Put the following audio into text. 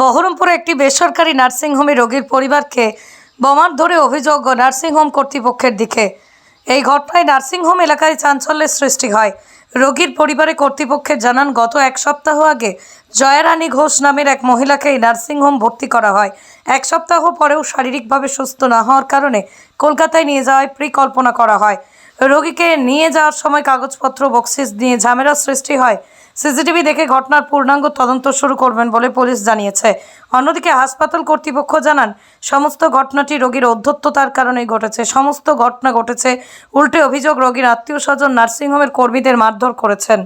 বহরমপুরে একটি বেসরকারি নার্সিংহোমে রোগীর পরিবারকে বোমার ধরে অভিযোগ নার্সিংহোম কর্তৃপক্ষের দিকে। এই ঘটনায় নার্সিংহোম এলাকায় চাঞ্চল্যের সৃষ্টি হয়। রোগীর পরিবারে কর্তৃপক্ষের জানান, গত এক সপ্তাহ আগে জয়ারানী ঘোষ নামের এক মহিলাকে এই নার্সিংহোম ভর্তি করা হয়। এক সপ্তাহ পরেও শারীরিকভাবে সুস্থ না হওয়ার কারণে কলকাতায় নিয়ে যাওয়ায় পরিকল্পনা করা হয়। রোগীকে নিয়ে যাওয়ার সময় কাগজপত্র, বক্সিস নিয়ে ঝামেলার সৃষ্টি হয়। সিসিটিভি দেখে ঘটনার পূর্ণাঙ্গ তদন্ত শুরু করবেন বলে পুলিশ জানিয়েছে। অন্যদিকে হাসপাতাল কর্তৃপক্ষ জানান, সমস্ত ঘটনাটি রোগীর অধ্যত্ততার কারণেই ঘটেছে। সমস্ত ঘটনা ঘটেছে, উল্টে অভিযোগ রোগীর আত্মীয় স্বজন নার্সিংহোমের কর্মীদের মারধর করেছেন।